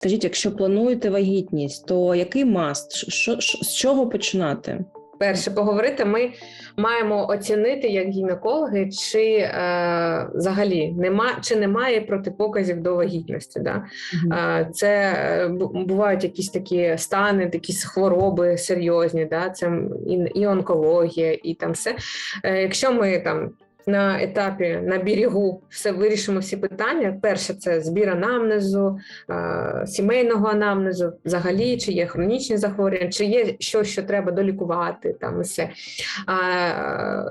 Скажіть, якщо плануєте вагітність, то який маст? Що, що, з чого починати? Перше поговорити, ми маємо оцінити як гінекологи, чи е, взагалі нема чи немає протипоказів до вагітності. Да? Е, це е, бу- бувають якісь такі стани, якісь хвороби серйозні, да? це і, і онкологія, і там все. Е, якщо ми там. На етапі на берегу все вирішимо всі питання. Перше це збір анамнезу, е, сімейного анамнезу, взагалі, чи є хронічні захворювання, чи є щось, що треба долікувати. Там все.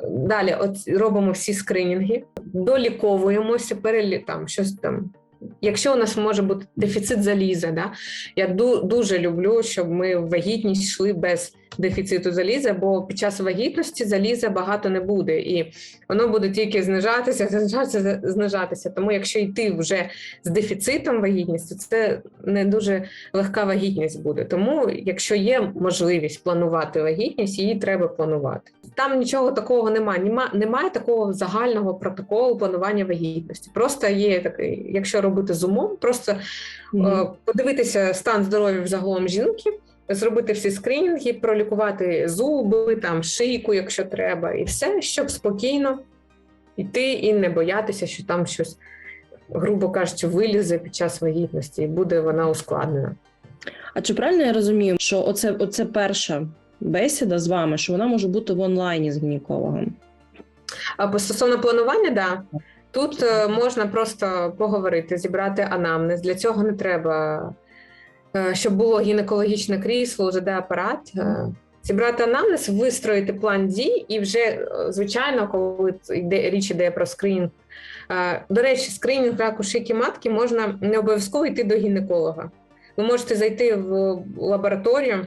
Далі от робимо всі скринінги, доліковуємося, перелі там щось там. Якщо у нас може бути дефіцит заліза, да? я ду- дуже люблю, щоб ми в вагітність йшли без дефіциту заліза, бо під час вагітності заліза багато не буде, і воно буде тільки знижатися, знижатися, знижатися. Тому якщо йти вже з дефіцитом вагітності, це не дуже легка вагітність буде. Тому, якщо є можливість планувати вагітність, її треба планувати. Там нічого такого немає. Нема, немає такого загального протоколу планування вагітності. Просто є такий, якщо робити з умом, просто е, подивитися стан здоров'я загалом жінки. Зробити всі скринінги, пролікувати зуби, там шийку, якщо треба, і все, щоб спокійно йти і не боятися, що там щось, грубо кажучи, вилізе під час вагітності, і буде вона ускладнена. А чи правильно я розумію, що оце, оце перша бесіда з вами, що вона може бути в онлайні з гінекологом? А по стосовно планування, да. Тут е, можна просто поговорити, зібрати анамнез. Для цього не треба, е, щоб було гінекологічне крісло, УЗД-апарат. Е, Зібрати анамнез, вистроїти план дій, і вже, звичайно, коли йде річ іде про скринінг. До речі, скринінг раку шийки матки можна не обов'язково йти до гінеколога. Ви можете зайти в лабораторію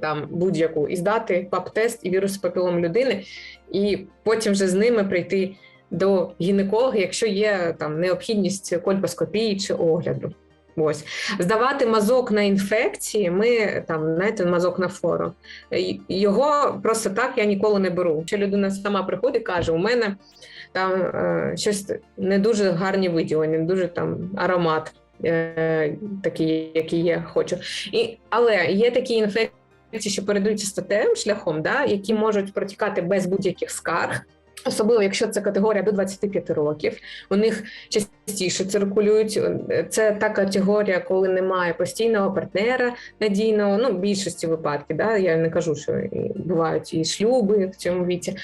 там будь-яку і здати ПАП-тест і вірус папілом людини, і потім вже з ними прийти до гінеколога, якщо є там необхідність кольпоскопії чи огляду. Ось здавати мазок на інфекції. Ми там знаєте, мазок на фору. Його просто так я ніколи не беру. Якщо людина сама приходить, каже: у мене там е, щось не дуже гарні виділення, не дуже там аромат, е, такий, який я хочу. І, але є такі інфекції, що передаються статевим шляхом, да, які можуть протікати без будь-яких скарг. Особливо, якщо це категорія до 25 років, у них частіше циркулюють. Це та категорія, коли немає постійного партнера надійного. Ну, в більшості випадків, да, я не кажу, що бувають і шлюби в цьому віці.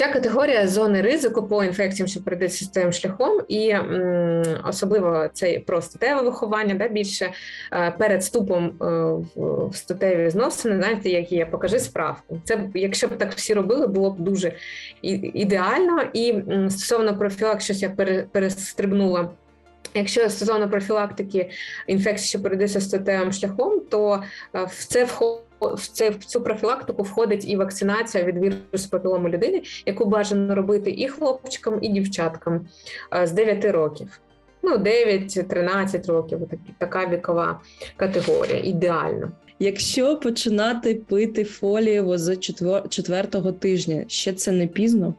Ця категорія зони ризику по інфекціям, що передають системним шляхом, і м, особливо це про статеве виховання, да, більше е, перед вступом е, в, статеві зносини, знаєте, як є, покажи справку. Це якщо б так всі робили, було б дуже ідеально. І стосовно профілак, щось я перестрибнула. Якщо стосовно профілактики інфекцій, що передаються статевим шляхом, то е, в це входить. В це в цю профілактику входить і вакцинація від вірусу папілому людини, яку бажано робити і хлопчикам, і дівчаткам е, з 9 років. Ну, 9-13 років, так така вікова категорія, ідеально. Якщо починати пити фолієво з четвер- четвертого тижня, ще це не пізно?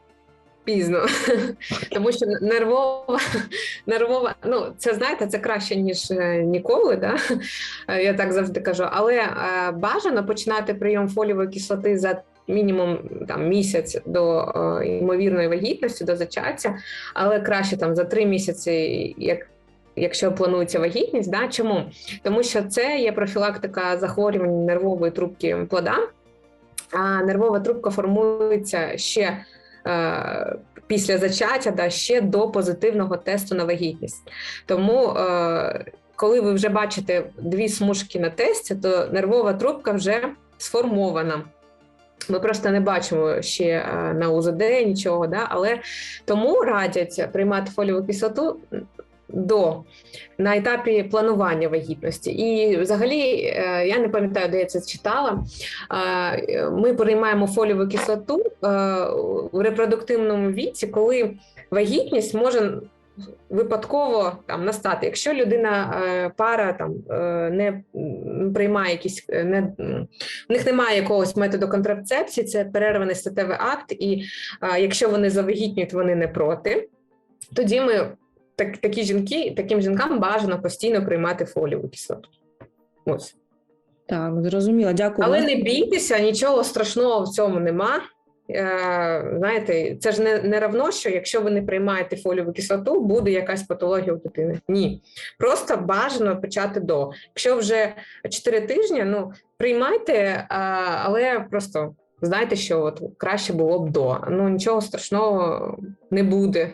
Пізно, тому що нервова, нервова, ну це знаєте, це краще ніж е, ніколи. Да? Я так завжди кажу. Але е, бажано починати прийом фолієвої кислоти за мінімум там місяць до е, ймовірної вагітності, до зачаття, але краще там за три місяці, як. Якщо планується вагітність, да чому? Тому що це є профілактика захворювань нервової трубки плода, а нервова трубка формується ще е, після зачаття, да, ще до позитивного тесту на вагітність. Тому, е, коли ви вже бачите дві смужки на тесті, то нервова трубка вже сформована. Ми просто не бачимо ще е, на УЗД нічого, да? але тому радять приймати фоліову кислоту до на етапі планування вагітності. І взагалі, е, я не пам'ятаю, де я це читала. е, Ми приймаємо фоліову кислоту е, в репродуктивному віці, коли вагітність може випадково там настати. Якщо людина е, пара там е, не приймає якісь е, не в них немає якогось методу контрацепції, це перерваний статевий акт, і е, якщо вони завагітнюють, вони не проти. Тоді ми так, такі жінки, таким жінкам бажано постійно приймати фолієву кислоту. Ось. Так, зрозуміла. Дякую. Але не бійтеся, нічого страшного в цьому нема. Е, знаєте, це ж не, не равно, що якщо ви не приймаєте фолієву кислоту, буде якась патологія у дитини. Ні. Просто бажано почати до. Якщо вже 4 тижні, ну приймайте, а, але просто знайте, що от краще було б до. Ну нічого страшного не буде.